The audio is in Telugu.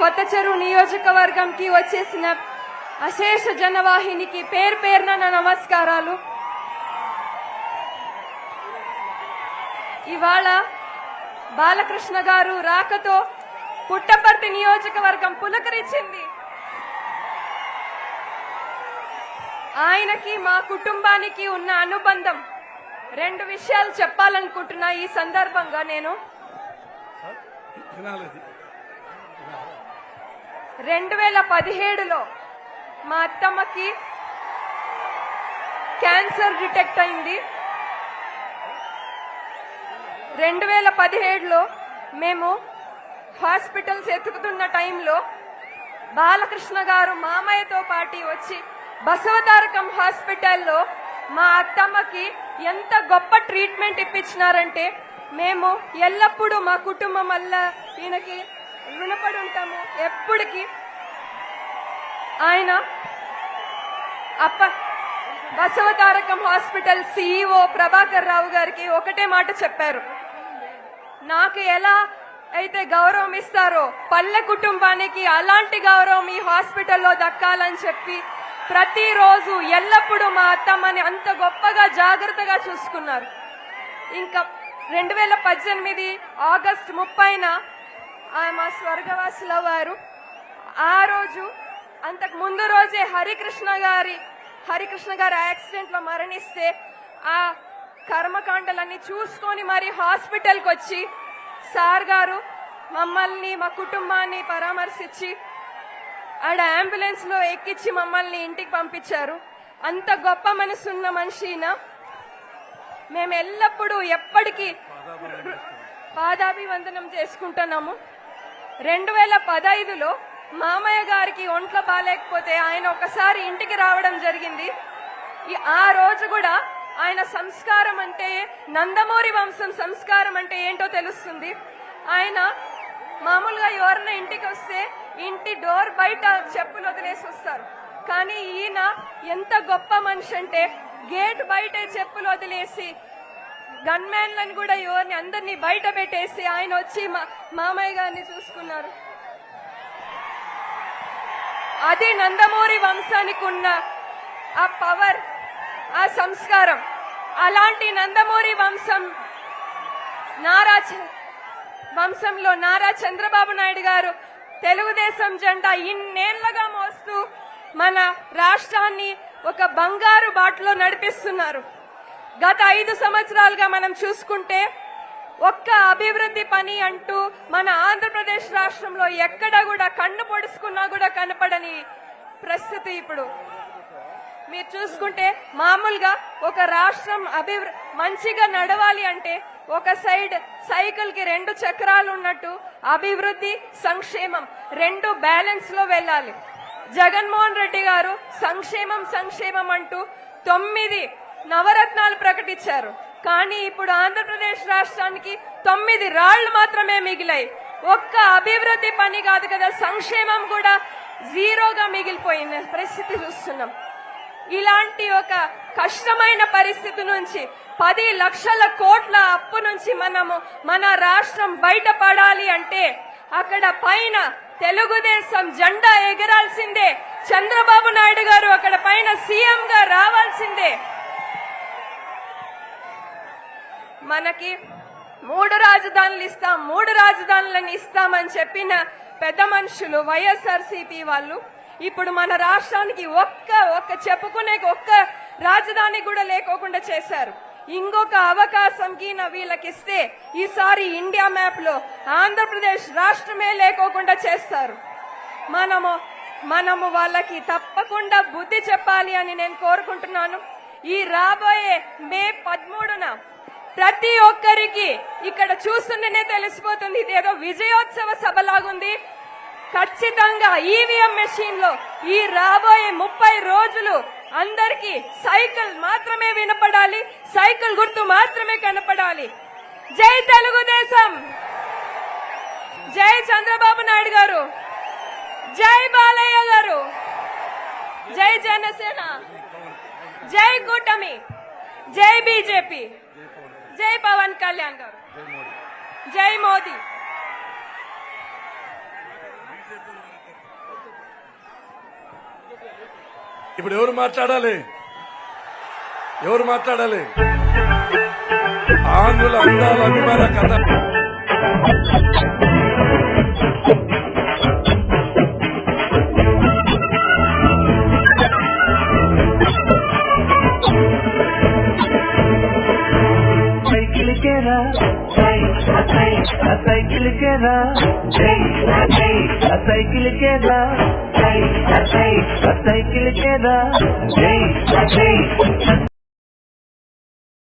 కొత్త చెరువు నియోజకవర్గంకి వచ్చేసిన అశేష జనవాహినికి పేరు పేరున నా నమస్కారాలు. ఇవాళ బాలకృష్ణ గారు రాకతో పుట్టపర్తి నియోజకవర్గం పులకరించింది. ఆయనకి మా కుటుంబానికి ఉన్న అనుబంధం. రెండు విషయాలు చెప్పాలనుకుంటున్నా ఈ సందర్భంగా నేను. వినాలి రెండు వేల పదిహేడులో మా అత్తమ్మకి క్యాన్సర్ డిటెక్ట్ అయింది. రెండు వేల పదిహేడులో మేము హాస్పిటల్స్ ఎతుకుతున్న టైంలో బాలకృష్ణ గారు మామయ్యతో పాటి వచ్చి బసవతారకం హాస్పిటల్లో మా అత్తమ్మకి ఎంత గొప్ప ట్రీట్మెంట్ ఇప్పించినారంటే మేము ఎల్లప్పుడూ మా కుటుంబం వల్ల ఈయనకి రుణపడి ఉంటాము. ఎప్పటికీ ఆయన అప్ప బసవతారకం హాస్పిటల్ సిఇఓ ప్రభాకర్ రావు గారికి ఒకటే మాట చెప్పారు. నాకు ఎలా అయితే గౌరవం ఇస్తారో పల్లె కుటుంబానికి అలాంటి గౌరవం ఈ హాస్పిటల్లో దక్కాలని చెప్పి ప్రతిరోజు ఎల్లప్పుడూ మా అత్తమ్మని అంత గొప్పగా జాగ్రత్తగా చూసుకున్నారు. ఇంకా రెండు వేల పద్దెనిమిది ఆగస్ట్ ముప్పైన ఆ మా స్వర్గవాసుల వారు ఆ రోజు అంతకు ముందు రోజే హరికృష్ణ గారి హరికృష్ణ గారి యాక్సిడెంట్లో మరణిస్తే ఆ కర్మకాండలన్నీ చూసుకొని మరి హాస్పిటల్కి వచ్చి సార్ గారు మమ్మల్ని మా కుటుంబాన్ని పరామర్శించి ఆడ అంబులెన్స్లో ఎక్కించి మమ్మల్ని ఇంటికి పంపించారు. అంత గొప్ప మనసున్న మనిషి ఈయన. మేము ఎల్లప్పుడూ ఎప్పటికీ పాదాభివందనం చేసుకుంటున్నాము. రెండు వేల పదైదులో మామయ్య గారికి ఒంట్లో బాగాలేకపోతే ఆయన ఒకసారి ఇంటికి రావడం జరిగింది. ఆ రోజు కూడా ఆయన సంస్కారం అంటే నందమూరి వంశం సంస్కారం అంటే ఏంటో తెలుస్తుంది. ఆయన మామూలుగా ఎవరైనా ఇంటికి వస్తే ఇంటి డోర్ బయట చెప్పులు వదిలేసి వస్తారు. కానీ ఈయన ఎంత గొప్ప మనిషి అంటే గేట్ బయటే చెప్పులు వదిలేసి గన్మ్యాన్లను కూడా ఎవరిని అందరినీ బయట పెట్టేసి ఆయన వచ్చి మా మామయ్య గారిని చూసుకున్నారు. అది నందమూరి వంశానికి ఉన్న ఆ పవర్ ఆ సంస్కారం. అలాంటి నందమూరి వంశం నారా చ- వంశంలో నారా చంద్రబాబు నాయుడు గారు తెలుగుదేశం జెండా ఇన్నేళ్ళుగా మోస్తూ మన రాష్ట్రాన్ని ఒక బంగారు బాటలో నడిపిస్తున్నారు. గత ఐదు సంవత్సరాలుగా మనం చూసుకుంటే ఒక్క అభివృద్ధి పని అంటూ మన ఆంధ్రప్రదేశ్ రాష్ట్రంలో ఎక్కడ కూడా కన్ను పొడుచుకున్నా కూడా కనపడని పరిస్థితి ఇప్పుడు. మీరు చూసుకుంటే మామూలుగా ఒక రాష్ట్రం అభివృ మంచిగా నడవాలి అంటే ఒక సైడ్ సైకిల్కి రెండు చక్రాలు ఉన్నట్టు అభివృద్ధి సంక్షేమం రెండు బ్యాలెన్స్లో వెళ్ళాలి. జగన్మోహన్ రెడ్డి గారు సంక్షేమం సంక్షేమం అంటూ తొమ్మిది నవరత్నాలు ప్రకటించారు. కానీ ఇప్పుడు ఆంధ్రప్రదేశ్ రాష్ట్రానికి తొమ్మిది రాళ్ళు మాత్రమే మిగిలాయి. ఒక్క అభివృద్ధి పని కాదు కదా సంక్షేమం కూడా జీరోగా మిగిలిపోయిన పరిస్థితి చూస్తున్నాం. ఇలాంటి ఒక కష్టమైన పరిస్థితి నుంచి పది లక్షల కోట్ల అప్పు నుంచి మనము మన రాష్ట్రం బయటపడాలి అంటే అక్కడ పైన తెలుగుదేశం జెండా ఎగరాల్సిందే. చంద్రబాబు నాయుడు గారు అక్కడ పైన సీఎంగా రావాల్సిందే. మనకి మూడు రాజధానులు ఇస్తాం మూడు రాజధానులను ఇస్తామని చెప్పిన పెద్ద మనుషులు వైఎస్ఆర్సీపీ వాళ్ళు ఇప్పుడు మన రాష్ట్రానికి ఒక్క ఒక్క చెప్పుకునే ఒక్క రాజధాని కూడా లేకోకుండా చేశారు. ఇంకొక అవకాశంకి నా వీళ్ళకిస్తే ఈసారి ఇండియా మ్యాప్లో ఆంధ్రప్రదేశ్ రాష్ట్రమే లేకోకుండా చేస్తారు. మనము మనము వాళ్ళకి తప్పకుండా బుద్ధి చెప్పాలి అని నేను కోరుకుంటున్నాను. ఈ రాబోయే మే పదమూడున ప్రతి ఒక్కరికి ఇక్కడ చూస్తుంటేనే తెలిసిపోతుంది ఇదేదో విజయోత్సవ సభలాగుంది. ఖచ్చితంగా ఈవీఎం మెషిన్లో ఈ రాబోయే ముప్పై రోజులు అందరికి సైకిల్ మాత్రమే వినపడాలి సైకిల్ గుర్తు మాత్రమే కనపడాలి. జై తెలుగుదేశం! జై చంద్రబాబు నాయుడు గారు! జై బాలయ్య గారు! జై జనసేన! జై కూటమి! జై బీజేపీ! జై పవన్ కళ్యాణ్ గారు. జై మోదీ. ఇప్పుడు ఎవరు మాట్లాడాలి? ఎవరు మాట్లాడాలి? ఆంధ్రుల అందాల అభిమాన కథ. సైకిల్ కేరా సైకిల్ కేరా సైకిల్ కేరా సైకిల్ కేరా